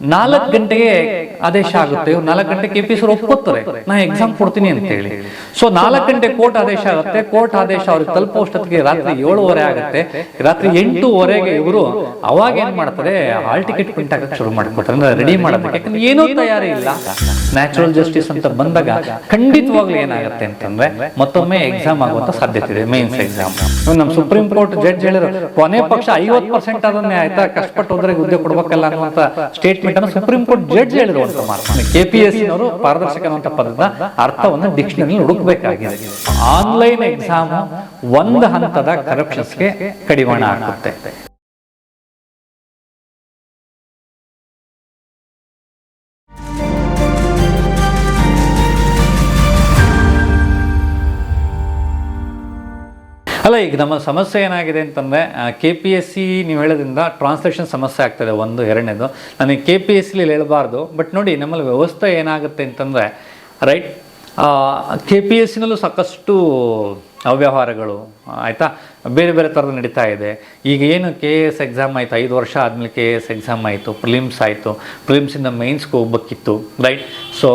ನಾಲ್ಕು ಗಂಟೆಗೆ ಆದೇಶ ಆಗುತ್ತೆ ನಾಲ್ಕು ಗಂಟೆ ಕೆ ಪಿ ಎಸ್ ಒಪ್ಕೋತಾರೆ ನಾ ಎಕ್ಸಾಮ್ ಕೊಡ್ತೀನಿ ಅಂತ ಹೇಳಿ. ಸೊ ನಾಲ್ಕು ಗಂಟೆ ಕೋರ್ಟ್ ಆದೇಶ ಆಗುತ್ತೆ ಕೋರ್ಟ್ ಆದೇಶ ಅವ್ರಿಗೆ ತಲುಪೋಷ್ಟೊತ್ತಿಗೆ ರಾತ್ರಿ ಏಳುವರೆ ಆಗುತ್ತೆ. ರಾತ್ರಿ ಎಂಟೂವರೆಗೆ ಇವರು ಅವಾಗ ಏನ್ ಮಾಡ್ತಾರೆ ಹಾಲ್ ಟಿಕೆಟ್ ಪ್ರಿಂಟ್ ಆಗಕ್ಕೆ ಶುರು ಮಾಡ್ಕೊಡ್ತಾರೆ ಅಂದ್ರೆ ರೆಡಿ ಮಾಡೋದಕ್ಕೆ. ಯಾಕಂದ್ರೆ ಏನೂ ತಯಾರಿ ಇಲ್ಲ. ನ್ಯಾಚುರಲ್ ಜಸ್ಟಿಸ್ ಅಂತ ಬಂದಾಗ ಖಂಡಿತವಾಗ್ಲೂ ಏನಾಗುತ್ತೆ ಅಂತಂದ್ರೆ ಮತ್ತೊಮ್ಮೆ ಎಕ್ಸಾಮ್ ಆಗುವಂತ ಸಾಧ್ಯತೆ ಇದೆ ಮೇನ್ಸ್ ಎಕ್ಸಾಮ್ ನಮ್ಮ ಸುಪ್ರೀಂ ಕೋರ್ಟ್ ಜಡ್ಜ್ ಹೇಳಿದ್ರು, ಕೊನೆ ಪಕ್ಷ ಐವತ್ ಪರ್ಸೆಂಟ್ ಅದನ್ನೇ ಆಯ್ತಾ, ಕಷ್ಟಪಟ್ಟು ಹೋದ್ರೆ ಹುದ್ದೆ ಕೊಡ್ಬೇಕಲ್ಲ ಅನ್ನುವಂತ ಸ್ಟೇಟ್ಮೆಂಟ್ ಅನ್ನು ಸುಪ್ರೀಂ ಕೋರ್ಟ್ ಜಡ್ಜ್ ಹೇಳಿರುವಂತಹ ಮಾತು ಕೆ ಪಿ ಎಸ್ ನವರು ಪಾರದರ್ಶಕ ಅನ್ನುವಂಥ ಪದದ ಅರ್ಥವನ್ನು ಡಿಕ್ಷನರಿ ಹುಡುಕಬೇಕಾಗಿದೆ. ಆನ್ಲೈನ್ ಎಕ್ಸಾಮ್ ಒಂದು ಹಂತದ ಕರಪ್ಷನ್ಸ್ಗೆ ಕಡಿವಾಣ ಹಾಕುತ್ತೆ. ಅಲ್ಲ, ಈಗ ನಮ್ಮ ಸಮಸ್ಯೆ ಏನಾಗಿದೆ ಅಂತಂದರೆ ಕೆ ಪಿ ಎಸ್ ಸಿ ನೀವು ಹೇಳೋದ್ರಿಂದ ಟ್ರಾನ್ಸ್ಲೇಷನ್ ಸಮಸ್ಯೆ ಆಗ್ತದೆ, ಒಂದು, ಎರಡನೇದು. ನನಗೆ ಕೆ ಪಿ ಎಸ್ ಸಿಲಿ ಹೇಳಬಾರ್ದು ಬಟ್ ನೋಡಿ, ನಮ್ಮಲ್ಲಿ ವ್ಯವಸ್ಥೆ ಏನಾಗುತ್ತೆ ಅಂತಂದರೆ ರೈಟ್ ಕೆ ಪಿ ಎಸ್ ಸಿನಲ್ಲೂ ಸಾಕಷ್ಟು ಅವ್ಯವಹಾರಗಳು, ಆಯಿತಾ? ಬೇರೆ ಬೇರೆ ಥರದ ನಡೀತಾ ಇದೆ. ಈಗ ಏನು ಕೆ ಎ ಎಸ್ ಎಕ್ಸಾಮ್ ಆಯಿತು, ಐದು ವರ್ಷ ಆದಮೇಲೆ ಕೆ ಎ ಎಸ್ ಎಕ್ಸಾಮ್ ಆಯಿತು ಪ್ರಿಲಿಮ್ಸ್ ಆಯಿತು ಪ್ರಿಲಿಮ್ಸಿಂದ ಮೈನ್ಸ್ಗೆ ಹೋಗ್ಬೇಕಿತ್ತು ರೈಟ್ ಸೊ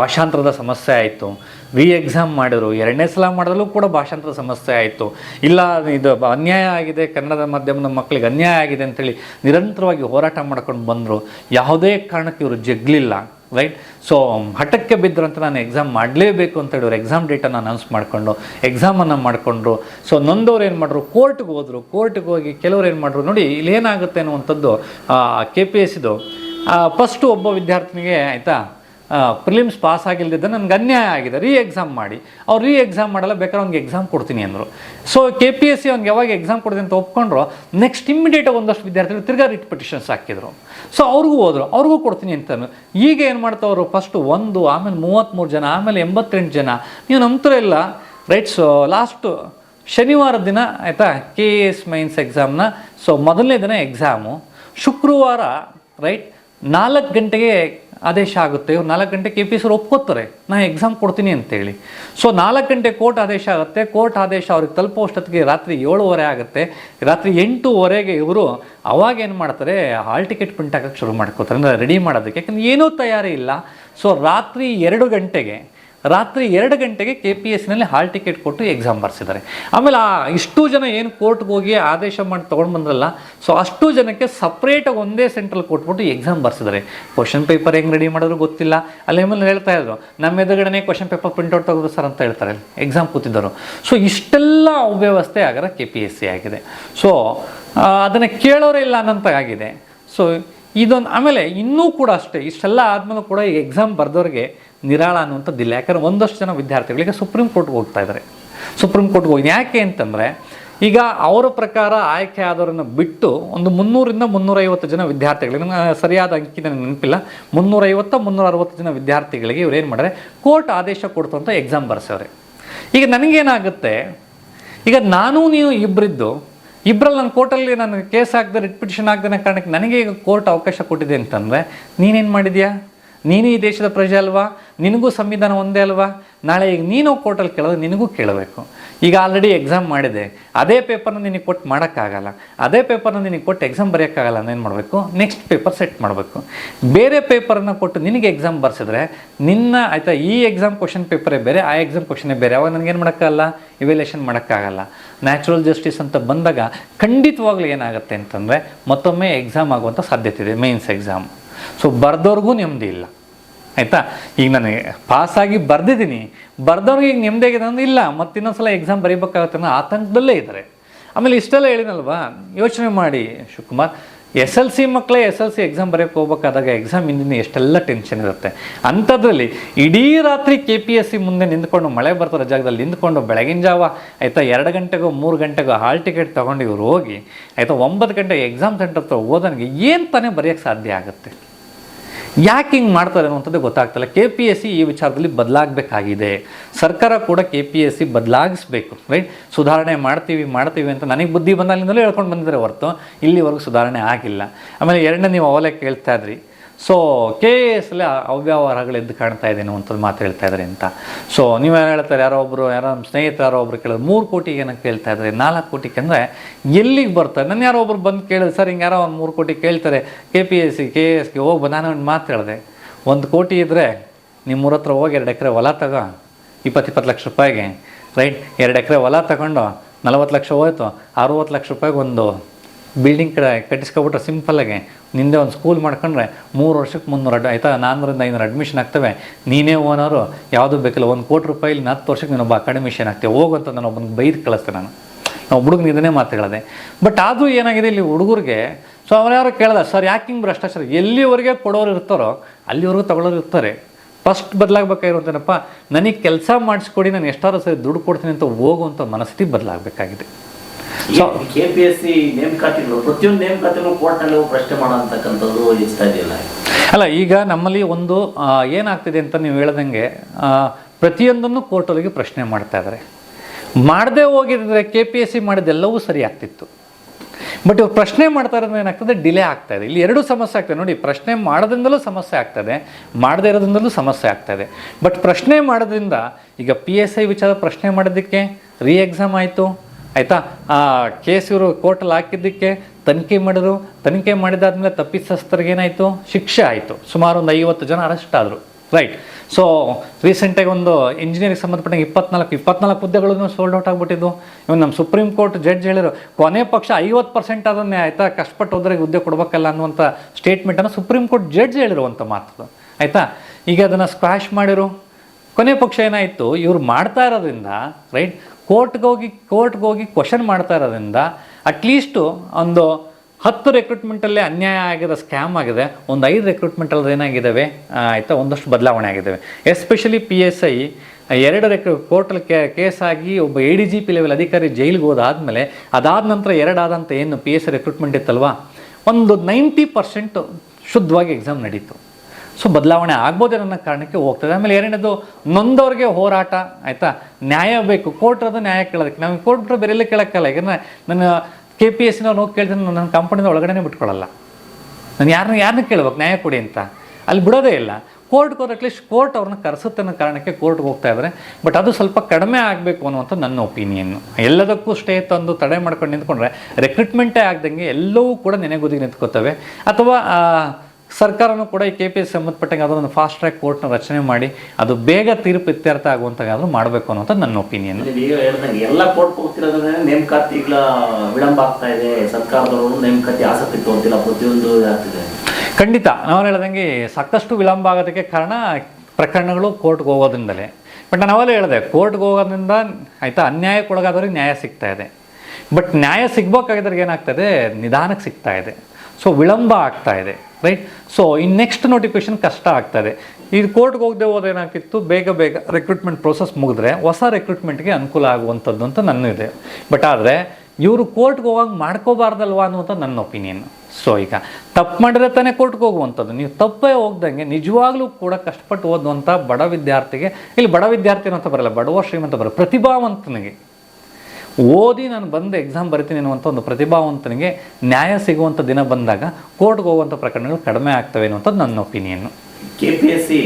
ಭಾಷಾಂತರದ ಸಮಸ್ಯೆ ಆಯಿತು. ರಿ ಎಕ್ಸಾಮ್ ಮಾಡಿದ್ರು. ಎರಡನೇ ಸಲ ಮಾಡಿದ್ರೂ ಕೂಡ ಭಾಷಾಂತರ ಸಮಸ್ಯೆ ಆಯಿತು. ಇಲ್ಲ, ಇದು ಅನ್ಯಾಯ ಆಗಿದೆ. ಕನ್ನಡದ ಮಾಧ್ಯಮದ ಮಕ್ಕಳಿಗೆ ಅನ್ಯಾಯ ಆಗಿದೆ ಅಂತೇಳಿ ನಿರಂತರವಾಗಿ ಹೋರಾಟ ಮಾಡ್ಕೊಂಡು ಬಂದರು. ಯಾವುದೇ ಕಾರಣಕ್ಕೆ ಇವರು ಜಗ್ಲಿಲ್ಲ ರೈಟ್ ಸೊ ಹಠಕ್ಕೆ ಬಿದ್ದರು ಅಂತ ನಾನು ಎಕ್ಸಾಮ್ ಮಾಡಲೇಬೇಕು ಅಂತ ಅವ್ರು ಎಕ್ಸಾಮ್ ಡೇಟನ್ನು ಅನೌನ್ಸ್ ಮಾಡಿಕೊಂಡು ಎಕ್ಸಾಮನ್ನು ಮಾಡಿಕೊಂಡ್ರು. ಸೊ ನೊಂದವ್ರು ಏನು ಮಾಡಿದ್ರು ಕೋರ್ಟ್ಗೆ ಹೋದರು. ಕೋರ್ಟ್ಗೆ ಹೋಗಿ ಕೆಲವ್ರು ಏನು ಮಾಡಿದ್ರು ನೋಡಿ ಇಲ್ಲಿ ಏನಾಗುತ್ತೆ ಅನ್ನುವಂಥದ್ದು ಕೆ ಪಿ ಎಸ್ ಇದು ಫಸ್ಟು ಒಬ್ಬ ವಿದ್ಯಾರ್ಥಿನಿಗೆ, ಆಯಿತಾ? ಪ್ರಿಲಿಮ್ಸ್ ಪಾಸ್ ಆಗಿಲ್ಲದಿದ್ದ ನನಗೆ ಅನ್ಯಾಯ ಆಗಿದೆ. ರೀ ಎಕ್ಸಾಮ್ ಮಾಡಿ. ಅವ್ರು ರೀ ಎಕ್ಸಾಮ್ ಮಾಡಲ್ಲ, ಬೇಕಾದ್ರೆ ಅವ್ನಿಗೆ ಎಕ್ಸಾಮ್ ಕೊಡ್ತೀನಿ ಅಂದರು. So K P S C ಅವ್ನಿಗೆ ಯಾವಾಗ ಎಕ್ಸಾಮ್ ಕೊಡ್ತೀನಿ ಅಂತ ಒಪ್ಕೊಂಡ್ರು ನೆಕ್ಸ್ಟ್ ಇಮ್ಮಿಡಿಯೇಟ್ ಒಂದಷ್ಟು ವಿದ್ಯಾರ್ಥಿಗಳು ತಿರ್ಗಾ ರಿಟ್ ಪಿಟಿಷನ್ಸ್ ಹಾಕಿದ್ರು. ಸೊ ಅವ್ರಿಗೂ ಹೋದ್ರು. ಅವ್ರಿಗೂ ಕೊಡ್ತೀನಿ ಅಂತಾನು. ಈಗ ಏನು ಮಾಡ್ತಾವ್ರು ಫಸ್ಟು ಒಂದು, ಆಮೇಲೆ ಮೂವತ್ತ್ಮೂರು ಜನ, ಆಮೇಲೆ ಎಂಬತ್ತೆಂಟು ಜನ. ನೀವು ನಂತರ ಇಲ್ಲ. ರೈಟ್ ಸೊ ಲಾಸ್ಟು ಶನಿವಾರ ದಿನ ಆಯಿತಾ ಕೆ ಎ ಎಸ್ ಮೈನ್ಸ್ ಎಕ್ಸಾಮ್ನ ಸೊ ಮೊದಲನೇ ದಿನ ಎಕ್ಸಾಮು ಶುಕ್ರವಾರ ರೈಟ್ ನಾಲ್ಕು ಗಂಟೆಗೆ ಆದೇಶ ಆಗುತ್ತೆ. ಇವ್ರು ನಾಲ್ಕು ಗಂಟೆ ಕೆ ಪಿ ಸಿ ಒಪ್ಕೋತಾರೆ. ನಾ ಎಕ್ಸಾಮ್ ಕೊಡ್ತೀನಿ ಅಂತೇಳಿ. ಸೊ ನಾಲ್ಕು ಗಂಟೆ ಕೋರ್ಟ್ ಆದೇಶ ಆಗುತ್ತೆ. ಕೋರ್ಟ್ ಆದೇಶ ಅವ್ರಿಗೆ ತಲುಪೋಷ್ಟೊತ್ತಿಗೆ ರಾತ್ರಿ ಏಳುವರೆ ಆಗುತ್ತೆ. ರಾತ್ರಿ ಎಂಟೂವರೆಗೆ ಇವರು ಅವಾಗ ಏನು ಮಾಡ್ತಾರೆ ಹಾಲ್ ಟಿಕೆಟ್ ಪ್ರಿಂಟ್ ಆಗೋಕ್ಕೆ ಶುರು ಮಾಡ್ಕೋತಾರೆ. ಅಂದರೆ ರೆಡಿ ಮಾಡೋದಕ್ಕೆ. ಯಾಕಂದ್ರೆ ಏನೂ ತಯಾರಿ ಇಲ್ಲ. ಸೊ ರಾತ್ರಿ ಎರಡು ಗಂಟೆಗೆ ರಾತ್ರಿ ಎರಡು ಗಂಟೆಗೆ ಕೆ ಪಿ ಎಸ್ ಸಿನಲ್ಲಿ ಹಾಲ್ ಟಿಕೆಟ್ ಕೊಟ್ಟು ಎಕ್ಸಾಮ್ ಬರ್ಸಿದ್ದಾರೆ. ಆಮೇಲೆ ಆ ಇಷ್ಟು ಜನ ಏನು ಕೋರ್ಟ್ಗೆ ಹೋಗಿ ಆದೇಶ ಮಾಡಿ ತೊಗೊಂಡು ಬಂದ್ರಲ್ಲ ಸೊ ಅಷ್ಟು ಜನಕ್ಕೆ ಸಪ್ರೇಟಾಗಿ ಒಂದೇ ಸೆಂಟ್ರಲ್ ಕೊಟ್ಬಿಟ್ಟು ಎಕ್ಸಾಮ್ ಬರ್ಸಿದ್ದಾರೆ. ಕ್ವಶನ್ ಪೇಪರ್ ಹೆಂಗೆ ರೆಡಿ ಮಾಡಿದ್ರು ಗೊತ್ತಿಲ್ಲ. ಅಲ್ಲಿ ಮೇಲೆ ಹೇಳ್ತಾ ಇದ್ರು ನಮ್ಮ ಎದುರುಗಡೆ ಕ್ವಶನ್ ಪೇಪರ್ ಪ್ರಿಂಟ್ಔಟ್ ತೆಗೆದು ಸರ್ ಅಂತ ಹೇಳ್ತಾರೆ. ಎಕ್ಸಾಮ್ ಕೂತಿದ್ದರು. ಸೊ ಇಷ್ಟೆಲ್ಲ ಅವ್ಯವಸ್ಥೆ ಆಗರ ಕೆ ಪಿ ಎಸ್ ಸಿ ಆಗಿದೆ. ಸೊ ಅದನ್ನು ಕೇಳೋರೇ ಇಲ್ಲ ಅನ್ನಂತ ಆಗಿದೆ. ಸೊ ಇದೊಂದು, ಆಮೇಲೆ ಇನ್ನೂ ಕೂಡ ಅಷ್ಟೇ, ಇಷ್ಟೆಲ್ಲ ಆದಮೇಲೂ ಕೂಡ ಈ ಎಕ್ಸಾಮ್ ಬರೆದವ್ರಿಗೆ ನಿರಾಳ ಅನ್ನುವಂಥದ್ದಿಲ್ಲ. ಯಾಕಂದರೆ ಒಂದಷ್ಟು ಜನ ವಿದ್ಯಾರ್ಥಿಗಳಿಗೆ ಸುಪ್ರೀಂ ಕೋರ್ಟ್ಗೆ ಹೋಗ್ತಾ ಇದ್ದಾರೆ ಸುಪ್ರೀಂ ಕೋರ್ಟ್ಗೆ ಹೋಗಿ ಯಾಕೆ ಅಂತಂದರೆ, ಈಗ ಅವರ ಪ್ರಕಾರ ಆಯ್ಕೆ ಆದವರನ್ನು ಬಿಟ್ಟು ಒಂದು ಮುನ್ನೂರಿಂದ ಮುನ್ನೂರೈವತ್ತು ಜನ ವಿದ್ಯಾರ್ಥಿಗಳಿಗೆ ಸರಿಯಾದ ಅಂಕಿ ನನಗೆ ನೆನಪಿಲ್ಲ. ಮುನ್ನೂರೈವತ್ತು ಮುನ್ನೂರ ಅರವತ್ತು ಜನ ವಿದ್ಯಾರ್ಥಿಗಳಿಗೆ ಇವ್ರು ಏನು ಮಾಡಿದ್ರೆ ಕೋರ್ಟ್ ಆದೇಶ ಕೊಡ್ತು ಅಂತ ಎಕ್ಸಾಮ್ ಬರ್ಸವ್ರೆ. ಈಗ ನನಗೇನಾಗುತ್ತೆ, ಈಗ ನಾನು ನೀವು ಇಬ್ಬರಿದ್ದು ಇಬ್ಬರಲ್ಲಿ ನನ್ನ ಕೋರ್ಟಲ್ಲಿ ನಾನು ಕೇಸ್ ಹಾಕ್ದೆ ರಿಟ್ ಪಿಟಿಷನ್ ಕಾರಣಕ್ಕೆ ನನಗೆ ಈಗ ಕೋರ್ಟ್ ಅವಕಾಶ ಕೊಟ್ಟಿದೆ ಅಂತಂದರೆ, ನೀನೇನು ಮಾಡಿದ್ಯಾ? ನೀನು ಈ ದೇಶದ ಪ್ರಜೆ ಅಲ್ವಾ? ನಿನಗೂ ಸಂವಿಧಾನ ಒಂದೇ ಅಲ್ವಾ? ನಾಳೆ ಈಗ ನೀನು ಕೋರ್ಟಲ್ಲಿ ಕೇಳೋದು ನಿನಗೂ ಕೇಳಬೇಕು. ಈಗ ಆಲ್ರೆಡಿ ಎಕ್ಸಾಮ್ ಮಾಡಿದೆ. ಅದೇ ಪೇಪರ್ನ ನಿನಗೆ ಕೊಟ್ಟು ಮಾಡೋಕ್ಕಾಗಲ್ಲ. ಅದೇ ಪೇಪರ್ನ ನಿನಗೆ ಕೊಟ್ಟು ಎಕ್ಸಾಮ್ ಬರೆಯೋಕ್ಕಾಗಲ್ಲ ಏನು ಮಾಡಬೇಕು? ನೆಕ್ಸ್ಟ್ ಪೇಪರ್ ಸೆಟ್ ಮಾಡಬೇಕು. ಬೇರೆ ಪೇಪರನ್ನು ಕೊಟ್ಟು ನಿನಗೆ ಎಕ್ಸಾಮ್ ಬರ್ಸಿದ್ರೆ ನಿನ್ನ ಆಯಿತಾ ಈ ಎಕ್ಸಾಮ್ ಕ್ವಶನ್ ಪೇಪರೇ ಬೇರೆ, ಆ ಎಕ್ಸಾಮ್ ಕ್ವಶನೇ ಬೇರೆ. ಅವಾಗ ನನಗೇನು ಮಾಡೋಕ್ಕಾಗಲ್ಲ? ಇವ್ಯಾಲ್ಯೂಷನ್ ಮಾಡೋಕ್ಕಾಗಲ್ಲ. ನ್ಯಾಚುರಲ್ ಜಸ್ಟಿಸ್ ಅಂತ ಬಂದಾಗ ಖಂಡಿತವಾಗ್ಲೂ ಏನಾಗುತ್ತೆ ಅಂತಂದರೆ ಮತ್ತೊಮ್ಮೆ ಎಕ್ಸಾಮ್ ಆಗುವಂಥ ಸಾಧ್ಯತೆ ಇದೆ ಮೇನ್ಸ್ ಎಕ್ಸಾಮ್ ಸೊ ಬರ್ದವ್ರಿಗೂ ನೆಮ್ಮದಿ ಇಲ್ಲ. ಆಯಿತಾ? ಈಗ ನಾನು ಪಾಸಾಗಿ ಬರೆದಿದ್ದೀನಿ. ಬರ್ದವ್ರಿಗೆ ಈಗ ನೆಮ್ಮದಿ ಆಗಿದೆ ಅಂದ್ರೆ ಇಲ್ಲ. ಮತ್ತೆ ಇನ್ನೊಂದ್ಸಲ ಎಕ್ಸಾಮ್ ಬರೀಬೇಕಾಗುತ್ತೆ ಅನ್ನೋ ಆತಂಕದಲ್ಲೇ ಇದ್ದಾರೆ ಆಮೇಲೆ ಇಷ್ಟೆಲ್ಲ ಹೇಳಿನಲ್ವಾ ಯೋಚನೆ ಮಾಡಿ, ಶಿವಕುಮಾರ್. ಎಸ್ ಎಲ್ ಸಿ ಮಕ್ಕಳೇ ಎಸ್ ಎಲ್ ಸಿ ಎಕ್ಸಾಮ್ ಬರೆಯೋಕೆ ಹೋಗ್ಬೇಕಾದಾಗ ಎಕ್ಸಾಮ್ ಹಿಂದಿನ ಎಷ್ಟೆಲ್ಲ ಟೆನ್ಷನ್ ಇರುತ್ತೆ. ಅಂಥದ್ರಲ್ಲಿ ಇಡೀ ರಾತ್ರಿ ಕೆ ಪಿ ಎಸ್ ಸಿ ಮುಂದೆ ನಿಂತ್ಕೊಂಡು, ಮಳೆ ಬರ್ತಾರೆ ಜಾಗದಲ್ಲಿ ನಿಂತ್ಕೊಂಡು, ಬೆಳಗಿನ ಜಾವ, ಆಯಿತಾ, ಎರಡು ಗಂಟೆಗೋ, ಮೂರು ಗಂಟೆಗೋ ಹಾಲ್ ಟಿಕೆಟ್ ತೊಗೊಂಡು ಇವ್ರು ಹೋಗಿ, ಆಯಿತಾ, ಒಂಬತ್ತು ಗಂಟೆಗೆ ಎಕ್ಸಾಮ್ ಸೆಂಟರ್ ಹತ್ರ ಓದೋನಿಗೆ ಏನು ತಾನೇ ಬರೆಯೋಕ್ಕೆ ಸಾಧ್ಯ ಆಗುತ್ತೆ? ಯಾಕೆ ಹಿಂಗೆ ಮಾಡ್ತಾರೆ ಅನ್ನುವಂಥದ್ದು ಗೊತ್ತಾಗ್ತಿಲ್ಲ. ಕೆ ಪಿ ಎಸ್ ಸಿ ಈ ವಿಚಾರದಲ್ಲಿ ಬದಲಾಗಬೇಕಾಗಿದೆ. ಸರ್ಕಾರ ಕೂಡ ಕೆ ಪಿ ಎಸ್ ಸಿ ಬದಲಾಗಿಸ್ಬೇಕು ರೈಟ್ ಸುಧಾರಣೆ ಮಾಡ್ತೀವಿ ಮಾಡ್ತೀವಿ ಅಂತ ನನಗೆ ಬುದ್ಧಿ ಬಂದಾಗಿಂದಲೂ ಹೇಳ್ಕೊಂಡು ಬಂದಿದ್ದಾರೆ ಹೊರತು ಇಲ್ಲಿವರೆಗೂ ಸುಧಾರಣೆ ಆಗಿಲ್ಲ. ಆಮೇಲೆ ಎರಡನೇ ನೀವು ಅವಲೇ ಕೇಳ್ತಾ ಇದ್ರಿ. ಸೊ ಕೆ ಎ ಅವ್ಯವಹಾರಗಳು ಎದ್ದು ಕಾಣ್ತಾ ಇದೆ ಅನ್ನುವಂಥದ್ದು ಮಾತು ಹೇಳ್ತಾ ಇದ್ದಾರೆ ಅಂತ. ಸೊ ನೀವೇನು ಹೇಳ್ತಾರೆ? ಯಾರೋ ಒಬ್ಬರು ಯಾರೋ ನಮ್ಮ ಸ್ನೇಹಿತರು, ಯಾರೋ ಒಬ್ರು ಕೇಳಿದ್ರು ಮೂರು ಕೋಟಿಗೆ ಏನಕ್ಕೆ ಕೇಳ್ತಾ ಇದ್ದಾರೆ? ನಾಲ್ಕು ಕೋಟಿಗೆ ಅಂದರೆ ಎಲ್ಲಿಗೆ ಬರ್ತಾರೆ? ನಾನು ಯಾರೋ ಒಬ್ರು ಬಂದು ಕೇಳಿದ್ರೆ, ಸರ್, ಹಿಂಗೆ ಯಾರೋ ಒಂದು ಮೂರು ಕೋಟಿ ಕೇಳ್ತಾರೆ. K P S C K A ಎಸ್ಗೆ ಹೋಗಿ ನಾನು ಒಂದು ಮಾತು ಹೇಳಿದೆ. ಒಂದು ಕೋಟಿ ಇದ್ದರೆ ನಿಮ್ಮೂರ ಹತ್ರ ಹೋಗಿ ಎರಡು ಎಕರೆ ಹೊಲ ತಗೋ. ಇಪ್ಪತ್ತು ಇಪ್ಪತ್ತು ಲಕ್ಷ ರೂಪಾಯಿಗೆ. ರೈಟ್, ಎರಡು ಎಕರೆ ಹೊಲ ತಗೊಂಡು ನಲವತ್ತು ಲಕ್ಷ ಹೋಯ್ತು. ಅರುವತ್ತು ಲಕ್ಷ ರೂಪಾಯಿಗೆ ಒಂದು ಬಿಲ್ಡಿಂಗ್ ಕಡೆ ಕಟ್ಟಿಸ್ಕೊಬಿಟ್ರೆ ಸಿಂಪಲ್ಲಾಗಿ ನಿಂದೆ ಒಂದು ಸ್ಕೂಲ್ ಮಾಡ್ಕೊಂಡ್ರೆ ಮೂರು ವರ್ಷಕ್ಕೆ ಮುನ್ನೂರು ಅಡ್ ಆಯ್ತಾ? ನಾನ್ನೂರಿಂದ ಐನೂರು ಅಡ್ಮಿಷನ್ ಆಗ್ತವೆ. ನೀನೇ ಓನರು ಯಾವುದು ಬೇಕಿಲ್ಲ, ಒಂದು ಕೋಟಿ ರೂಪಾಯಿ ಇಲ್ಲಿ ಹತ್ತು ವರ್ಷಕ್ಕೆ ಒಬ್ಬ ಅಕಾಡೆಮಿಷನ್ ಆಗ್ತೇವೆ ಅಂತ ನಾನು ಒಬ್ಬನಿಗೆ ಬೈದು ಕಳಿಸ್ತೆ ನಾನು. ನಾವು ಹುಡುಗನ ಇದನ್ನೇ ಮಾತು ಹೇಳಿದೆ ಬಟ್ ಆದರೂ ಏನಾಗಿದೆ ಇಲ್ಲಿ ಹುಡುಗರಿಗೆ? ಸೊ ಅವ್ರು ಯಾರು ಕೇಳ್ದ ಸರ್ ಯಾಕೆ ಹಿಂಗೆ ಭ್ರಷ್ಟಾಚಾರ? ಎಲ್ಲಿವರೆಗೆ ಕೊಡೋರು ಇರ್ತಾರೋ, ಅಲ್ಲಿವರೆಗೂ ತಗೊಳ್ಳೋರು ಇರ್ತಾರೆ. ಫಸ್ಟ್ ಬದಲಾಗಬೇಕಾಗಿರುವಂತೇನಪ್ಪ, ನನಗೆ ಕೆಲಸ ಮಾಡಿಸ್ಕೊಡಿ, ನಾನು ಎಷ್ಟಾದ್ರೂ ಸರಿ ದುಡ್ಡು ಕೊಡ್ತೀನಿ ಅಂತ ಹೋಗುವಂಥ ಮನಸ್ಥಿತಿ ಬದಲಾಗಬೇಕಾಗಿದೆ. So K P S C ನೇಮಕಾತಿಗಳು ಪ್ರತಿಯೊಂದು ನೇಮಕಾತಿಗಳು ಕೋರ್ಟ್ನಲ್ಲಿ ಪ್ರಶ್ನೆ ಮಾಡೋಂಥಕ್ಕಂಥದ್ದು ಇಷ್ಟ ಇದೆಯಲ್ಲ ಅಲ್ಲ ಈಗ ನಮ್ಮಲ್ಲಿ ಒಂದು ಏನಾಗ್ತಿದೆ ಅಂತ ನೀವು ಹೇಳ್ದಂಗೆ ಪ್ರತಿಯೊಂದನ್ನು ಕೋರ್ಟಲ್ಲಿಗೆ ಪ್ರಶ್ನೆ ಮಾಡ್ತಾ ಇದ್ದಾರೆ ಮಾಡದೇ ಹೋಗಿದ್ರೆ ಕೆ ಪಿ ಎಸ್ ಸಿ ಮಾಡಿದ್ದೆಲ್ಲವೂ ಸರಿ ಆಗ್ತಿತ್ತು. ಬಟ್ ಇವ್ರು ಪ್ರಶ್ನೆ ಮಾಡ್ತಾ ಇರೋದ್ರಿಂದ ಏನಾಗ್ತದೆ? ಡಿಲೇ ಆಗ್ತಾ ಇದೆ. ಇಲ್ಲಿ ಎರಡೂ ಸಮಸ್ಯೆ ಆಗ್ತದೆ. ನೋಡಿ ಪ್ರಶ್ನೆ ಮಾಡೋದ್ರಿಂದಲೂ ಸಮಸ್ಯೆ ಆಗ್ತದೆ ಮಾಡದೇ ಇರೋದ್ರಿಂದಲೂ ಸಮಸ್ಯೆ ಆಗ್ತದೆ ಬಟ್ ಪ್ರಶ್ನೆ ಮಾಡೋದ್ರಿಂದ ಈಗ ಪಿ ಎಸ್ ಐ ವಿಚಾರ ಪ್ರಶ್ನೆ ಮಾಡೋದಕ್ಕೆ ರೀ ಎಕ್ಸಾಮ್ ಆಯಿತು. ಆಯಿತಾ? ಆ ಕೇಸ್ ಇವರು ಕೋರ್ಟಲ್ಲಿ ಹಾಕಿದ್ದಕ್ಕೆ ತನಿಖೆ ಮಾಡಿದ್ರು. ತನಿಖೆ ಮಾಡಿದಾದ್ಮೇಲೆ ತಪ್ಪಿಸಸ್ತರಿಗೇನಾಯಿತು ಶಿಕ್ಷೆ ಆಯಿತು. ಸುಮಾರು ಒಂದು ಐವತ್ತು ಜನ ಅರೆಸ್ಟ್ ಆದರು. ರೈಟ್. ಸೊ ರೀಸೆಂಟಾಗಿ ಒಂದು ಇಂಜಿನಿಯರಿಂಗ್ ಸಂಬಂಧಪಟ್ಟಂಗೆ ಇಪ್ಪತ್ನಾಲ್ಕು ಇಪ್ಪತ್ನಾಲ್ಕು ಹುದ್ದೆಗಳನ್ನು ಸೋಲ್ಡ್ ಔಟ್ ಆಗಿಬಿಟ್ಟಿದ್ದು ಇವನು ನಮ್ಮ ಸುಪ್ರೀಂ ಕೋರ್ಟ್ ಜಡ್ಜ್ ಹೇಳಿರು ಕೊನೆ ಪಕ್ಷ ಐವತ್ತು ಪರ್ಸೆಂಟ್ ಅದನ್ನೇ ಆಯಿತಾ? ಕಷ್ಟಪಟ್ಟು ಹೋದ್ರೆ ಹುದ್ದೆ ಕೊಡಬೇಕಲ್ಲ ಅನ್ನುವಂಥ ಸ್ಟೇಟ್ಮೆಂಟನ್ನು ಸುಪ್ರೀಂ ಕೋರ್ಟ್ ಜಡ್ಜ್ ಹೇಳಿರುವಂಥ ಮಾತು. ಆಯಿತಾ? ಈಗ ಅದನ್ನು ಸ್ಕ್ವಾಶ್ ಮಾಡಿರು. ಕೊನೆ ಪಕ್ಷ ಏನಾಯಿತು? ಇವ್ರು ಮಾಡ್ತಾ ಇರೋದ್ರಿಂದ ರೈಟ್ ಕೋರ್ಟ್ಗೆ ಹೋಗಿ ಕೋರ್ಟ್ಗೆ ಹೋಗಿ ಕ್ವಶನ್ ಮಾಡ್ತಾ ಇರೋದ್ರಿಂದ ಅಟ್ಲೀಸ್ಟು ಒಂದು ಹತ್ತು ರೆಕ್ರೂಟ್ಮೆಂಟಲ್ಲೇ ಅನ್ಯಾಯ ಆಗಿರೋ ಸ್ಕ್ಯಾಮ್ ಆಗಿದೆ. ಒಂದು ಐದು ರೆಕ್ರೂಟ್ಮೆಂಟಲ್ಲಿ ಏನಾಗಿದ್ದಾವೆ? ಆಯಿತಾ? ಒಂದಷ್ಟು ಬದಲಾವಣೆ ಆಗಿದ್ದಾವೆ. ಎಸ್ಪೆಷಲಿ ಪಿ ಎಸ್ ಐ ಎರಡು ರೆಕ್ರೂ ಕೋರ್ಟಲ್ಲಿ ಕೇಸ್ ಆಗಿ ಒಬ್ಬ A D G P level ಅಧಿಕಾರಿ ಜೈಲಿಗೆ ಹೋದಾದ್ಮೇಲೆ ಅದಾದ ನಂತರ ಎರಡಾದಂಥ ಏನು ಪಿ ಎಸ್ ಐ ರೆಕ್ರೂಟ್ಮೆಂಟ್ ಇತ್ತಲ್ವ? ಒಂದು ನೈಂಟಿ ಪರ್ಸೆಂಟ್ ಶುದ್ಧವಾಗಿ ಎಕ್ಸಾಮ್ ನಡೀತು. ಸೊ ಬದಲಾವಣೆ ಆಗ್ಬೋದೇ ಅನ್ನೋ ಕಾರಣಕ್ಕೆ ಹೋಗ್ತದೆ. ಆಮೇಲೆ ಎರಡನೇದು, ನೊಂದವ್ರಿಗೆ ಹೋರಾಟ, ಆಯಿತಾ? ನ್ಯಾಯ ಬೇಕು. ಕೋರ್ಟ್ ಅದು ನ್ಯಾಯ ಕೇಳೋದಕ್ಕೆ. ನಮಗೆ ಕೋರ್ಟ್ ಬಿಟ್ಟರೆ ಬೇರೆ ಎಲ್ಲ ಕೇಳೋಕ್ಕಲ್ಲ ಯಾಕಂದರೆ ನನ್ನ ಕೆ ಪಿ ಎಸ್ ಸಿನವ್ರು ಹೋಗಿ ಕೇಳ್ತೀನಿ ನನ್ನ ಕಂಪನಿದ ಒಳಗಡೆ ಬಿಟ್ಕೊಳ್ಳಲ್ಲ. ನಾನು ಯಾರನ್ನ ಯಾರನ್ನ ಕೇಳ್ಬೇಕು? ನ್ಯಾಯ ಕೊಡಿ ಅಂತ. ಅಲ್ಲಿ ಬಿಡೋದೇ ಇಲ್ಲ. ಕೋರ್ಟ್ಗೆ ಹೋದ್ರೆ ಅಟ್ಲೀಸ್ಟ್ ಕೋರ್ಟ್ ಅವ್ರನ್ನ ಕರೆಸುತ್ತೆ ಅನ್ನೋ ಕಾರಣಕ್ಕೆ ಕೋರ್ಟ್ಗೆ ಹೋಗ್ತಾ ಇದ್ದಾರೆ ಬಟ್ ಅದು ಸ್ವಲ್ಪ ಕಡಿಮೆ ಆಗಬೇಕು ಅನ್ನುವಂಥ ನನ್ನ ಒಪಿನಿಯನ್ನು ಎಲ್ಲದಕ್ಕೂ ಸ್ಟೇ ತಂದು ತಡೆ ಮಾಡ್ಕೊಂಡು ನಿಂತ್ಕೊಂಡ್ರೆ ರೆಕ್ರೂಟ್ಮೆಂಟೇ ಆಗ್ದಂಗೆ ಎಲ್ಲವೂ ಕೂಡ ನೆನೆಗುದಿಗೆ ನಿಂತ್ಕೋತವೆ. ಅಥವಾ ಸರ್ಕಾರನೂ ಕೂಡ ಈ ಕೆ ಪಿ ಎಸ್ ಸಂಬಂಧಪಟ್ಟಂಗೆ ಅದೊಂದು ಫಾಸ್ಟ್ ಟ್ರ್ಯಾಕ್ ಕೋರ್ಟ್ನ ರಚನೆ ಮಾಡಿ ಅದು ಬೇಗ ತೀರ್ಪು ಇತ್ಯರ್ಥ ಆಗುವಂತಾಗಾದ್ರೂ ಮಾಡಬೇಕು ಅನ್ನೋಂಥ ನನ್ನ ಒಪಿನಿಯನ್ ಎಲ್ಲ ಕೋರ್ಟ್ ಹೋಗ್ತಿರೋದ್ರೆ ನೇಮಕಾತಿ ಈಗ ವಿಳಂಬ ಆಗ್ತಾ ಇದೆ. ಸರ್ಕಾರದವರು ನೇಮಕಾತಿ ಆಸಕ್ತಿ ತೋರ್ತಿಲ್ಲ ಪ್ರತಿಯೊಂದು ಆಗ್ತಿದೆ. ಖಂಡಿತ. ನಾವು ಹೇಳ್ದಂಗೆ ಸಾಕಷ್ಟು ವಿಳಂಬ ಆಗೋದಕ್ಕೆ ಕಾರಣ ಪ್ರಕರಣಗಳು ಕೋರ್ಟ್ಗೆ ಹೋಗೋದ್ರಿಂದಲೇ. ಬಟ್ ನಾನು ಹೇಳ್ದೆ ಹೇಳಿದೆ ಕೋರ್ಟ್ಗೆ ಹೋಗೋದ್ರಿಂದ ಆಯಿತಾ ಅನ್ಯಾಯಕ್ಕೊಳಗಾದವ್ರಿಗೆ ನ್ಯಾಯ ಸಿಗ್ತಾ ಇದೆ. ಬಟ್ ನ್ಯಾಯ ಸಿಗ್ಬೇಕಾಗಿದ್ರಿಗೆ ಏನಾಗ್ತದೆ ನಿಧಾನಕ್ಕೆ ಸಿಗ್ತಾ ಇದೆ. ಸೊ ವಿಳಂಬ ಆಗ್ತಾ ಇದೆ. ರೈಟ್ ಸೊ ಇನ್ನು ನೆಕ್ಸ್ಟ್ ನೋಟಿಫಿಕೇಶನ್ ಕಷ್ಟ ಆಗ್ತದೆ. ಇದೆ ಕೋರ್ಟ್ಗೆ ಹೋಗದೆ ಏನಾಗ್ತಿತ್ತು? ಬೇಗ ಬೇಗ ರೆಕ್ರೂಟ್ಮೆಂಟ್ ಪ್ರೋಸೆಸ್ ಮುಗಿದ್ರೆ ಹೊಸ ರೆಕ್ರೂಟ್ಮೆಂಟ್ಗೆ ಅನುಕೂಲ ಆಗುವಂಥದ್ದು ಅಂತ ನನ್ನ ಇದೆ. ಬಟ್ ಆದರೆ, ಇವರು ಕೋರ್ಟ್ಗೆ ಹೋಗಂಗೆ ಮಾಡ್ಕೋಬಾರ್ದಲ್ವಾ ಅನ್ನುವಂಥ ನನ್ನ ಒಪಿನಿಯನ್ ಸೊ ಈಗ ತಪ್ಪು ಮಾಡಿದ್ರೆ ತಾನೇ ಕೋರ್ಟ್ಗೆ ಹೋಗುವಂಥದ್ದು. ನೀವು ತಪ್ಪೇ ಹೋಗ್ದಂಗೆ ನಿಜವಾಗ್ಲೂ ಕೂಡ ಕಷ್ಟಪಟ್ಟು ಓದುವಂಥ ಬಡ ವಿದ್ಯಾರ್ಥಿಗೆ, ಇಲ್ಲಿ ಬಡ ವಿದ್ಯಾರ್ಥಿ ಅಂತ ಬರಲ್ಲ, ಬಡವ ಶ್ರೀಮಂತ ಬರಲ್ಲ, ಪ್ರತಿಭಾವಂತನಿಗೆ ಓದಿ ನಾನು ಬಂದು ಎಕ್ಸಾಮ್ ಬರಿತೀನಿ ಅನ್ನುವಂಥ ಒಂದು ಪ್ರತಿಭಾವಂತನಿಗೆ ನ್ಯಾಯ ಸಿಗುವಂಥ ದಿನ ಬಂದಾಗ ಕೋರ್ಟ್ಗೆ ಹೋಗುವಂಥ ಪ್ರಕರಣಗಳು ಕಡಿಮೆ ಆಗ್ತವೆ ಅನ್ನುವಂಥದ್ದು ನನ್ನ opinion K P S C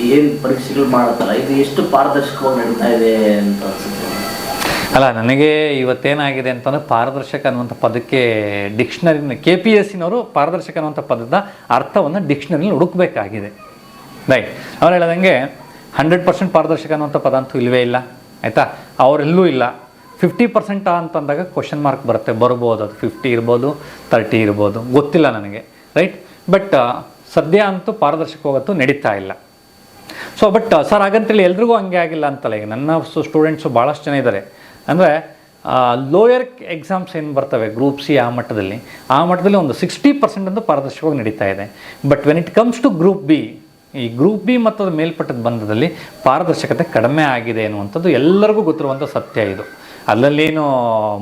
ಏನು ಪರೀಕ್ಷೆಗಳು ಮಾಡುತ್ತಲ್ಲ? ಇದು ಎಷ್ಟು ಪಾರದರ್ಶಕವಾಗಿ ನಡೀತಾ ಇದೆ ಅಂತ ಅನ್ಸುತ್ತೆ. ಅಲ್ಲ ನನಗೆ ಇವತ್ತೇನಾಗಿದೆ ಅಂತಂದರೆ ಪಾರದರ್ಶಕ ಅನ್ನುವಂಥ ಪದಕ್ಕೆ ಡಿಕ್ಷನರಿನ ಕೆ ಪಿ ಎಸ್ ಸಿನವರು ಪಾರದರ್ಶಕ ಅನ್ನುವಂಥ ಪದದ ಅರ್ಥವನ್ನು ಡಿಕ್ಷನರಿಲಿ ಹುಡುಕಬೇಕಾಗಿದೆ. ರೈಟ್ ಅವ್ರು ಹೇಳ್ದಂಗೆ ಹಂಡ್ರೆಡ್ ಪರ್ಸೆಂಟ್ ಪಾರದರ್ಶಕ ಅನ್ನುವಂಥ ಪದ ಅಂತೂ ಇಲ್ಲವೇ ಇಲ್ಲ. ಆಯಿತಾ? ಅವರೆಲ್ಲೂ ಇಲ್ಲ. ಫಿಫ್ಟಿ ಪರ್ಸೆಂಟ್ ಅಂತಂದಾಗ ಕ್ವಶನ್ ಮಾರ್ಕ್ ಬರುತ್ತೆ. ಬರ್ಬೋದು ಅದು ಫಿಫ್ಟಿ ಇರ್ಬೋದು ತರ್ಟಿ ಇರ್ಬೋದು. ಗೊತ್ತಿಲ್ಲ ನನಗೆ ರೈಟ್ ಬಟ್ ಸದ್ಯ ಅಂತೂ ಪಾರದರ್ಶಕವಾಗತ್ತು ನಡೀತಾ ಇಲ್ಲ. ಸೊ ಬಟ್ ಸರ್ ಹಾಗಂತೇಳಿ ಎಲ್ರಿಗೂ ಹಂಗೆ ಆಗಿಲ್ಲ ಅಂತಲ್ಲ ಈಗ. ನನ್ನ ಸ್ಟೂಡೆಂಟ್ಸು ಭಾಳಷ್ಟು ಜನ ಇದ್ದಾರೆ ಅಂದರೆ ಲೋಯರ್ ಎಕ್ಸಾಮ್ಸ್ ಏನು ಬರ್ತವೆ? ಗ್ರೂಪ್ ಸಿ ಆ ಮಟ್ಟದಲ್ಲಿ. ಆ ಮಟ್ಟದಲ್ಲಿ ಒಂದು ಸಿಕ್ಸ್ಟಿ ಪರ್ಸೆಂಟ್ ಅಂತೂ ಪಾರದರ್ಶಕವಾಗಿ ನಡೀತಾ ಇದೆ. But when it comes to group B ಈ ಗ್ರೂಪ್ ಬಿ ಮತ್ತು ಮೇಲ್ಪಟ್ಟದ ಬಂಧದಲ್ಲಿ ಪಾರದರ್ಶಕತೆ ಕಡಿಮೆ ಆಗಿದೆ ಅನ್ನುವಂಥದ್ದು ಎಲ್ಲರಿಗೂ ಗೊತ್ತಿರುವಂಥ ಸತ್ಯ ಇದು. ಅಲ್ಲಲ್ಲೇನು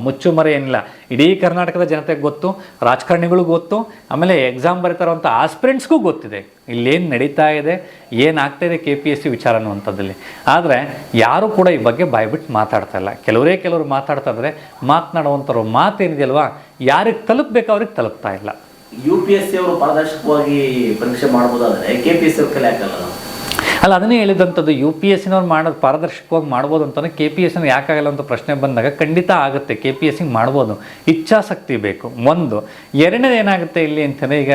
ಮುಚ್ಚುಮರೆ ಏನಿಲ್ಲ. ಇಡೀ ಕರ್ನಾಟಕದ ಜನತೆಗೆ ಗೊತ್ತು, ರಾಜಕಾರಣಿಗಳಿಗೂ ಗೊತ್ತು, ಆಮೇಲೆ ಎಕ್ಸಾಮ್ ಬರೀತಾರಂಥ ಆಸ್ಪಿರೆಂಟ್ಸ್ಗೂ ಗೊತ್ತಿದೆ. ಇಲ್ಲೇನು ನಡೀತಾ ಇದೆ ಏನಾಗ್ತಾ ಇದೆ ಕೆ ಪಿ ಎಸ್ ಸಿ ವಿಚಾರ ಅನ್ನುವಂಥದ್ದಲ್ಲಿ ಆದರೆ ಯಾರೂ ಕೂಡ ಈ ಬಗ್ಗೆ ಬಾಯ್ಬಿಟ್ಟು ಮಾತಾಡ್ತಾ ಇಲ್ಲ. ಕೆಲವರೇ ಕೆಲವರು ಮಾತಾಡ್ತಾ ಇದ್ರೆ ಮಾತನಾಡುವಂಥವ್ರು ಮಾತೇನಿದೆಯಲ್ವಾ? ಯಾರಿಗೆ ತಲುಪಬೇಕು ಅವ್ರಿಗೆ ತಲುಪ್ತಾ ಇಲ್ಲ. ಯು ಪಿ ಎಸ್ ಸಿ ಅವರು ಪಾರದರ್ಶಕವಾಗಿ ಪರೀಕ್ಷೆ ಮಾಡ್ಬೋದಾದರೆ ಕೆ ಪಿ ಎಸ್ ಸಿ ಅವ್ರ ಕಲೆ ಹಾಕಲ್ಲ ಅಲ್ಲ, ಅದನ್ನೇ ಹೇಳಿದಂಥದ್ದು ಯು ಪಿ ಎಸ್ ಸಿನವ್ರು ಮಾಡೋದು ಪಾರದರ್ಶಕವಾಗಿ ಮಾಡ್ಬೋದು ಅಂತಂದರೆ ಕೆ ಪಿ ಎಸ್ ಸಿನ ಯಾಕಾಗಲ್ಲ ಅಂತ ಪ್ರಶ್ನೆ ಬಂದಾಗ ಖಂಡಿತ ಆಗುತ್ತೆ. ಕೆ ಪಿ ಎಸ್ ಸಿಗೆ ಮಾಡ್ಬೋದು. ಇಚ್ಛಾಸಕ್ತಿ ಬೇಕು. ಒಂದು. ಎರಡನೇದು ಏನಾಗುತ್ತೆ ಇಲ್ಲಿ ಅಂತಂದರೆ ಈಗ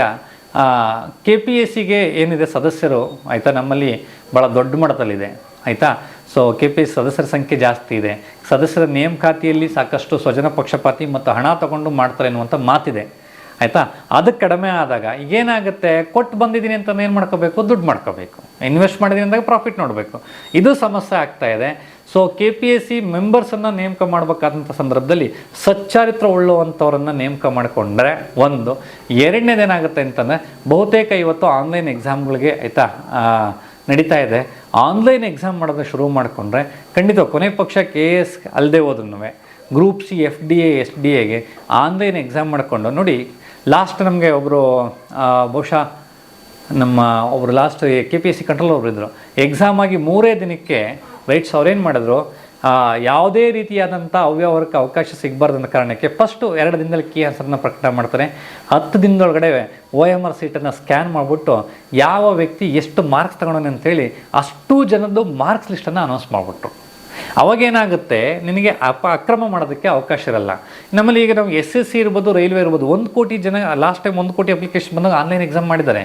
ಕೆ ಪಿ ಎಸ್ ಸಿಗೆ ಏನಿದೆ ಸದಸ್ಯರು, ಆಯಿತಾ, ನಮ್ಮಲ್ಲಿ ಭಾಳ ದೊಡ್ಡ ಮಟ್ಟದಲ್ಲಿದೆ. ಆಯಿತಾ? ಸೊ ಕೆ ಪಿ ಎಸ್ ಸದಸ್ಯರ ಸಂಖ್ಯೆ ಜಾಸ್ತಿ ಇದೆ. ಸದಸ್ಯರ ನೇಮಕಾತಿಯಲ್ಲಿ ಸಾಕಷ್ಟು ಸ್ವಜನ ಪಕ್ಷಪಾತಿ ಮತ್ತು ಹಣ ತಗೊಂಡು ಮಾಡ್ತಾರೆ ಅನ್ನುವಂಥ ಮಾತಿದೆ. ಆಯಿತಾ? ಅದು ಕಡಿಮೆ ಆದಾಗ ಏನಾಗುತ್ತೆ ಕೊಟ್ಟು ಬಂದಿದ್ದೀನಿ ಅಂತ ಏನು ಮಾಡ್ಕೋಬೇಕು? ದುಡ್ಡು ಮಾಡ್ಕೋಬೇಕು. ಇನ್ವೆಸ್ಟ್ ಮಾಡಿದ್ದೀನಿ ಅಂದಾಗ ಪ್ರಾಫಿಟ್ ನೋಡಬೇಕು. ಇದು ಸಮಸ್ಯೆ ಆಗ್ತಾ ಇದೆ. So K P S C ಮೆಂಬರ್ಸನ್ನು ನೇಮಕ ಮಾಡಬೇಕಾದಂಥ ಸಂದರ್ಭದಲ್ಲಿ ಸಚ್ಚಾರಿತ್ರ ಉಳ್ಳುವಂಥವ್ರನ್ನ ನೇಮಕ ಮಾಡಿಕೊಂಡ್ರೆ ಒಂದು. ಎರಡನೇದೇನಾಗುತ್ತೆ ಅಂತಂದರೆ ಬಹುತೇಕ ಇವತ್ತು ಆನ್ಲೈನ್ ಎಕ್ಸಾಮ್ಗಳಿಗೆ ಆಯಿತಾ ನಡೀತಾ ಇದೆ. ಆನ್ಲೈನ್ ಎಕ್ಸಾಮ್ ಮಾಡೋದನ್ನ ಶುರು ಮಾಡಿಕೊಂಡ್ರೆ ಖಂಡಿತ ಕೊನೆ ಪಕ್ಷ ಕೆ ಎಸ್ ಅಲ್ಲದೆ ಹೋದ್ರೂ group C F D A S D ಎಗೆ ಆನ್ಲೈನ್ ಎಕ್ಸಾಮ್ ಮಾಡಿಕೊಂಡು ನೋಡಿ ಲಾಸ್ಟ್ ನಮಗೆ ಒಬ್ಬರು ಬಹುಶಃ ನಮ್ಮ ಒಬ್ಬರು last K P S C control ಒಬ್ಬರು ಇದ್ದರು ಎಕ್ಸಾಮ್ ಆಗಿ ಮೂರೇ ದಿನಕ್ಕೆ ರೈಟ್ಸ್ ಅವ್ರೇನು ಮಾಡಿದ್ರು ಯಾವುದೇ ರೀತಿಯಾದಂಥ ಅವ್ಯವಹಾರಕ್ಕೆ ಅವಕಾಶ ಸಿಗಬಾರ್ದು ಅನ್ನೋ ಕಾರಣಕ್ಕೆ ಫಸ್ಟು ಎರಡು ದಿನದಲ್ಲಿ ಕೀ ಆನ್ಸರ್ನ ಪ್ರಕಟ ಮಾಡ್ತಾರೆ. ಹತ್ತು ದಿನದೊಳಗಡೆ ಒ ಎಂ ಆರ್ ಸೀಟನ್ನು ಸ್ಕ್ಯಾನ್ ಮಾಡಿಬಿಟ್ಟು ಯಾವ ವ್ಯಕ್ತಿ ಎಷ್ಟು ಮಾರ್ಕ್ಸ್ ತಗೊಂಡೋನೆ ಅಂತೇಳಿ ಅಷ್ಟು ಜನದ್ದು ಮಾರ್ಕ್ಸ್ ಲಿಸ್ಟನ್ನು ಅನೌನ್ಸ್ ಮಾಡಿಬಿಟ್ರು. ಅವಾಗೇನಾಗುತ್ತೆ? ನಿನಗೆ ಅಪ ಅಕ್ರಮ ಮಾಡೋದಕ್ಕೆ ಅವಕಾಶ ಇರಲ್ಲ. ನಮ್ಮಲ್ಲಿ ಈಗ ನಾವು ಎಸ್ ಎಸ್ ಸಿ ಇರ್ಬೋದು ರೈಲ್ವೆ ಇರ್ಬೋದು, ಒಂದು ಕೋಟಿ ಜನ ಲಾಸ್ಟ್ ಟೈಮ್ ಒಂದು ಕೋಟಿ ಅಪ್ಲಿಕೇಶನ್ ಬಂದಾಗ ಆನ್ಲೈನ್ ಎಕ್ಸಾಮ್ ಮಾಡಿದ್ದಾರೆ.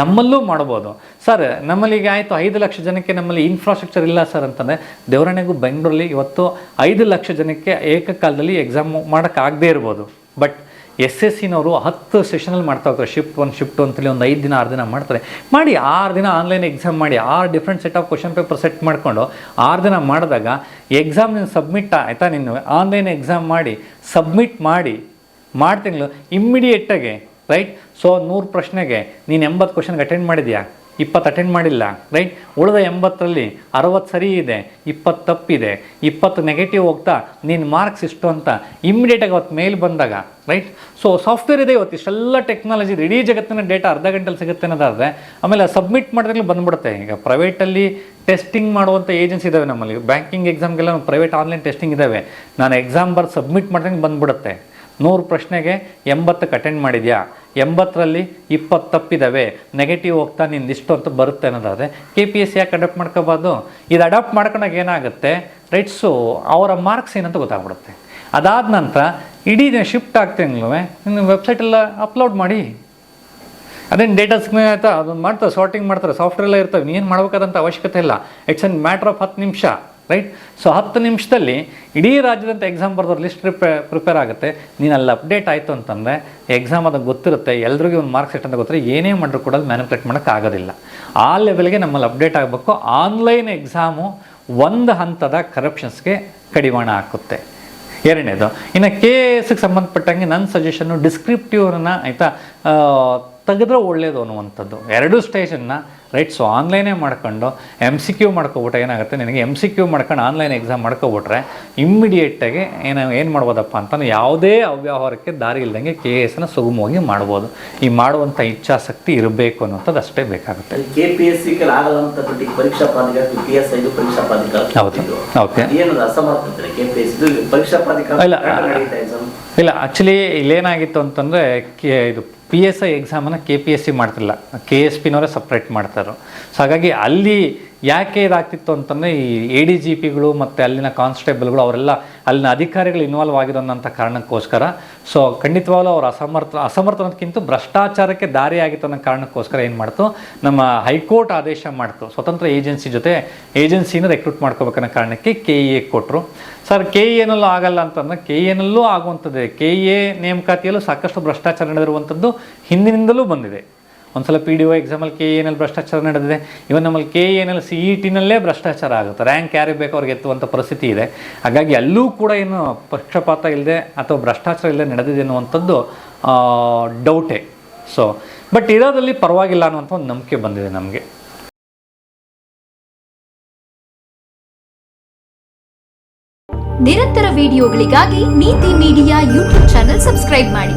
ನಮ್ಮಲ್ಲೂ ಮಾಡ್ಬೋದು. ಸರ್ ನಮ್ಮಲ್ಲಿ ಈಗ ಆಯಿತು, ಐದು ಲಕ್ಷ ಜನಕ್ಕೆ ನಮ್ಮಲ್ಲಿ ಇನ್ಫ್ರಾಸ್ಟ್ರಕ್ಚರ್ ಇಲ್ಲ ಸರ್ ಅಂತಂದರೆ ದೇವರಾಣೆಗೂ ಬೆಂಗಳೂರಲ್ಲಿ ಇವತ್ತು ಐದು ಲಕ್ಷ ಜನಕ್ಕೆ ಏಕಕಾಲದಲ್ಲಿ ಎಕ್ಸಾಮ್ ಮಾಡೋಕ್ಕಾಗದೇ ಇರ್ಬೋದು. ಬಟ್ ಎಸ್ ಎಸ್ ಸಿನವರು ಹತ್ತು ಸೆಷನಲ್ಲಿ ಮಾಡ್ತಾ ಹೋಗ್ತಾರೆ. ಶಿಫ್ಟ್ ಒನ್, ಶಿಫ್ಟ್ ಅಂತೇಳಿ ಒಂದು ಐದು ದಿನ, ಆರು ದಿನ ಮಾಡ್ತಾರೆ. ಮಾಡಿ ಆರು ದಿನ ಆನ್ಲೈನ್ ಎಕ್ಸಾಮ್ ಮಾಡಿ ಆರು different set of question paper set ಮಾಡಿಕೊಂಡು ಆರು ದಿನ ಮಾಡಿದಾಗ ಎಕ್ಸಾಮ್ ನೀನು ಸಬ್ಮಿಟ್ ಆಯಿತಾ ನೀನು? ಆನ್ಲೈನ್ ಎಕ್ಸಾಮ್ ಮಾಡಿ ಸಬ್ಮಿಟ್ ಮಾಡಿ ಮಾಡ್ತೀನಿ ಇಮ್ಮಿಡಿಯೇಟಾಗಿ ರೈಟ್ ಸೊ ನೂರು ಪ್ರಶ್ನೆಗೆ ನೀನು ಎಂಬತ್ತು ಕ್ವಶನ್ಗೆ ಅಟೆಂಡ್ ಮಾಡಿದ್ಯಾ? ಇಪ್ಪತ್ತು ಅಟೆಂಡ್ ಮಾಡಿಲ್ಲ ರೈಟ್ ಉಳಿದ ಎಂಬತ್ತರಲ್ಲಿ ಅರವತ್ತು ಸರಿ ಇದೆ, ಇಪ್ಪತ್ತು ತಪ್ಪಿದೆ, ಇಪ್ಪತ್ತು ನೆಗೆಟಿವ್ ಹೋಗ್ತಾ ನಿನ್ನ ಮಾರ್ಕ್ಸ್ ಇಷ್ಟು ಅಂತ ಇಮ್ಮಿಡಿಯೇಟಾಗಿ ಅವತ್ತು ಮೇಲ್ ಬಂದಾಗ ರೈಟ್ ಸೊ ಸಾಫ್ಟ್ವೇರ್ ಇದೆ ಇವತ್ತು, ಇಷ್ಟೆಲ್ಲ ಟೆಕ್ನಾಲಜಿ ಇಡೀ ಜಗತ್ತಿನ ಡೇಟಾ ಅರ್ಧ ಗಂಟೆಲಿ ಸಿಗುತ್ತೆ ಅನ್ನೋದಾದರೆ, ಆಮೇಲೆ ಸಬ್ಮಿಟ್ ಮಾಡಿದ್ರಲ್ಲಿ ಬಂದ್ಬಿಡುತ್ತೆ. ಈಗ ಪ್ರೈವೇಟಲ್ಲಿ ಟೆಸ್ಟಿಂಗ್ ಮಾಡುವಂಥ ಏಜೆನ್ಸಿ ಇದ್ದಾವೆ ನಮ್ಮಲ್ಲಿ. ಬ್ಯಾಂಕಿಂಗ್ ಎಕ್ಸಾಮ್ಗೆಲ್ಲ ಪ್ರೈವೇಟ್ ಆನ್ಲೈನ್ ಟೆಸ್ಟಿಂಗ್ ಇದ್ದಾವೆ ನಾನು ಎಕ್ಸಾಮ್ ಬರ್ ಸಬ್ಮಿಟ್ ಮಾಡಿದಂಗೆ ಬಂದ್ಬಿಡುತ್ತೆ. ನೂರು ಪ್ರಶ್ನೆಗೆ ಎಂಬತ್ತಕ್ಕೆ ಅಟೆಂಡ್ ಮಾಡಿದ್ಯಾ? ಎಂಬತ್ತರಲ್ಲಿ ಇಪ್ಪತ್ತು ತಪ್ಪಿದ್ದಾವೆ ನೆಗೆಟಿವ್ ಹೋಗ್ತಾ ನಿಂದು ಇಷ್ಟು ಅಂತ ಬರುತ್ತೆ ಅನ್ನೋದಾದರೆ ಕೆ ಪಿ ಎಸ್ ಸಿ ಯಾಕೆ ಅಡಾಪ್ಟ್ ಮಾಡ್ಕೋಬಾರ್ದು? ಇದು ಅಡಾಪ್ಟ್ ಮಾಡ್ಕೊಂಡಾಗ ಏನಾಗುತ್ತೆ? ರೈಟ್ಸು ಅವರ ಮಾರ್ಕ್ಸ್ ಏನಂತ ಗೊತ್ತಾಗ್ಬಿಡುತ್ತೆ. ಅದಾದ ನಂತರ ಇಡೀ ದಿನ ಶಿಫ್ಟ್ ಆಗ್ತಿಂಗ್ಲೂ ನಿಮ್ಮ ವೆಬ್ಸೈಟೆಲ್ಲ ಅಪ್ಲೋಡ್ ಮಾಡಿ. ಅದೇನು ಡೇಟಾ ಸ್ಕ್ರೀನ್ ಆಯಿತಾ? ಅದನ್ನು ಮಾಡ್ತಾರೆ ಸಾರ್ಟಿಂಗ್ ಮಾಡ್ತಾರೆ ಸಾಫ್ಟ್ವೇರ್ ಎಲ್ಲ ಇರ್ತವೆ. ನೀನು ಮಾಡಬೇಕಾದಂಥ ಅವಶ್ಯಕತೆ ಇಲ್ಲ. ಇಟ್ಸ್ ಅನ್ ಮ್ಯಾಟ್ರ್ ಆಫ್ ಹತ್ತು ನಿಮಿಷ. ರೈಟ್ ಸೊ ಹತ್ತು ನಿಮಿಷದಲ್ಲಿ ಇಡೀ ರಾಜ್ಯದಂತ ಎಕ್ಸಾಮ್ ಬರೆದವ್ರ ಲಿಸ್ಟ್ ಪ್ರಿಪೇ ಪ್ರಿಪೇರ್ ಆಗುತ್ತೆ. ನೀನು ಅಲ್ಲಿ ಅಪ್ಡೇಟ್ ಆಯಿತು ಅಂತಂದರೆ ಎಕ್ಸಾಮ್ ಅದು ಗೊತ್ತಿರುತ್ತೆ. ಎಲ್ರಿಗೂ ಒಂದು ಮಾರ್ಕ್ಸ್ ಸೆಟ್ ಅಂತ ಗೊತ್ತಿರೋ ಏನೇ ಮಾಡಿದ್ರು ಕೂಡ ಅದು ಮ್ಯಾನಿಪುಲೇಟ್ ಮಾಡೋಕ್ಕೆ ಆಗೋದಿಲ್ಲ. ಆ ಲೆವೆಲ್ಗೆ ನಮ್ಮಲ್ಲಿ ಅಪ್ಡೇಟ್ ಆಗಬೇಕು. ಆನ್ಲೈನ್ ಎಕ್ಸಾಮು ಒಂದು ಹಂತದ ಕರಪ್ಷನ್ಸ್ಗೆ ಕಡಿವಾಣ ಹಾಕುತ್ತೆ. ಎರಡನೇದು. ಇನ್ನು ಕೆ ಎಸ್ಗೆ ಸಂಬಂಧಪಟ್ಟಂಗೆ ನನ್ನ ಸಜೆಷನ್ನು ಡಿಸ್ಕ್ರಿಪ್ಟಿವ್ನ ಆಯಿತಾ ತೆಗೆದ್ರೆ ಒಳ್ಳೇದು ಅನ್ನುವಂಥದ್ದು ಎರಡು ಸ್ಟೇಜನ್ನು ರೈಟ್ ಸೊ ಆನ್ಲೈನೇ ಮಾಡ್ಕೊಂಡು ಎಂ ಸಿ ಕ್ಯೂ ಮಾಡ್ಕೊಬಿಟ್ರೆ ಏನಾಗುತ್ತೆ ನಿನಗೆ ಎಂ ಸಿ ಕ್ಯೂ ಮಾಡ್ಕೊಂಡು ಆನ್ಲೈನ್ ಎಕ್ಸಾಮ್ ಮಾಡ್ಕೊಬಿಟ್ರೆ ಇಮ್ಮಿಡಿಯೇಟಾಗಿ ಏನು ಏನು ಮಾಡ್ಬೋದಪ್ಪ ಅಂತಂದ್ರೆ ಯಾವುದೇ ಅವ್ಯವಹಾರಕ್ಕೆ ದಾರಿ ಇಲ್ದಂಗೆ ಕೆ ಎಸ್ನ ಸುಗಮವಾಗಿ ಮಾಡ್ಬೋದು ಈ ಮಾಡುವಂಥ ಇಚ್ಛಾಸಕ್ತಿ ಇರಬೇಕು ಅನ್ನೋಂಥದ್ದು ಅಷ್ಟೇ ಬೇಕಾಗುತ್ತೆ ಕೆ ಪಿ ಎಸ್ ಸಿ ಪರೀಕ್ಷಾ ಪ್ರಾಧಿಕಾರ ಹೌದು. ಓಕೆ. ಪರೀಕ್ಷಾ ಪ್ರಾಧಿಕಾರ ಇಲ್ಲ. ಇಲ್ಲ ಆ್ಯಕ್ಚುಲಿ ಇಲ್ಲೇನಾಗಿತ್ತು ಅಂತಂದರೆ, ಕೆ, ಇದು ಪಿ ಎಸ್ ಐ ಎಕ್ಸಾಮನ್ನು ಕೆ ಪಿ ಎಸ್ ಸಿ ಮಾಡ್ತಿಲ್ಲ ಕೆ ಎಸ್ ಪಿನವರೇ ಸಪ್ರೇಟ್ ಮಾಡ್ತಾರೆ ಸೊ ಹಾಗಾಗಿ ಅಲ್ಲಿ ಯಾಕೆ ಇದಾಗ್ತಿತ್ತು ಅಂತಂದರೆ, ಈ ಎ ಡಿ ಜಿ ಪಿಗಳು ಮತ್ತು ಅಲ್ಲಿನ ಕಾನ್ಸ್ಟೇಬಲ್ಗಳು ಅವರೆಲ್ಲ ಅಲ್ಲಿನ ಅಧಿಕಾರಿಗಳು ಇನ್ವಾಲ್ವ್ ಆಗಿರೋಂಥ ಕಾರಣಕ್ಕೋಸ್ಕರ ಸೊ ಖಂಡಿತವಾಗಲೂ ಅವರು ಅಸಮರ್ಥ, ಅಸಮರ್ಥನಕ್ಕಿಂತ ಭ್ರಷ್ಟಾಚಾರಕ್ಕೆ ದಾರಿಯಾಗಿತ್ತು ಅನ್ನೋ ಕಾರಣಕ್ಕೋಸ್ಕರ ಏನು ಮಾಡ್ತು? ನಮ್ಮ ಹೈಕೋರ್ಟ್ ಆದೇಶ ಮಾಡ್ತು. ಸ್ವತಂತ್ರ ಏಜೆನ್ಸಿ ಜೊತೆ ಏಜೆನ್ಸಿನ ರೆಕ್ರೂಟ್ ಮಾಡ್ಕೋಬೇಕನ್ನೋ ಕಾರಣಕ್ಕೆ ಕೆ ಇ ಎ ಕೊಟ್ಟರು ಸರ್ ಕೆ ಇ ಎನಲ್ಲೂ ಆಗಲ್ಲ ಅಂತಂದ್ರೆ ಕೆ ಇ ಎನಲ್ಲೂ ಆಗುವಂಥದ್ದೇ. ಕೆ ಇ ಎ ನೇಮಕಾತಿಯಲ್ಲೂ ಸಾಕಷ್ಟು ಭ್ರಷ್ಟಾಚಾರ ನಡೆದಿರುವಂಥದ್ದು ಹಿಂದಿನಿಂದಲೂ ಬಂದಿದೆ. ಒಂದ್ಸಲ ಪಿ ಡಿ ಒ ಎಕ್ಸಾಮಲ್ಲಿ ಕೆ ಎನ್ ಎಲ್ ಭ್ರಷ್ಟಾಚಾರ ನಡೆದಿದೆ. ಇವನ್ ನಮ್ಮಲ್ಲಿ K N L C E ಟಿನಲ್ಲೇ ಭ್ರಷ್ಟಾಚಾರ ಆಗುತ್ತೆ. ರ್ಯಾಂಕ್ ಯಾರಿಗೆ ಬೇಕು ಅವ್ರಿಗೆ ಎತ್ತುವಂಥ ಪರಿಸ್ಥಿತಿ ಇದೆ. ಹಾಗಾಗಿ ಅಲ್ಲೂ ಕೂಡ ಏನು ಪಕ್ಷಪಾತ ಇಲ್ಲದೆ ಅಥವಾ ಭ್ರಷ್ಟಾಚಾರ ಇಲ್ಲದೆ ನಡೆದಿದೆ ಅನ್ನುವಂಥದ್ದು ಡೌಟೇ ಸೊ ಬಟ್ ಇರೋದಲ್ಲಿ ಪರವಾಗಿಲ್ಲ ಅನ್ನುವಂಥ ಒಂದು ನಂಬಿಕೆ ಬಂದಿದೆ ನಮಗೆ. ನಿರಂತರ ವಿಡಿಯೋಗಳಿಗಾಗಿ ನೀತಿ ಮೀಡಿಯಾ ಯೂಟ್ಯೂಬ್ ಚಾನೆಲ್ ಸಬ್ಸ್ಕ್ರೈಬ್ ಮಾಡಿ.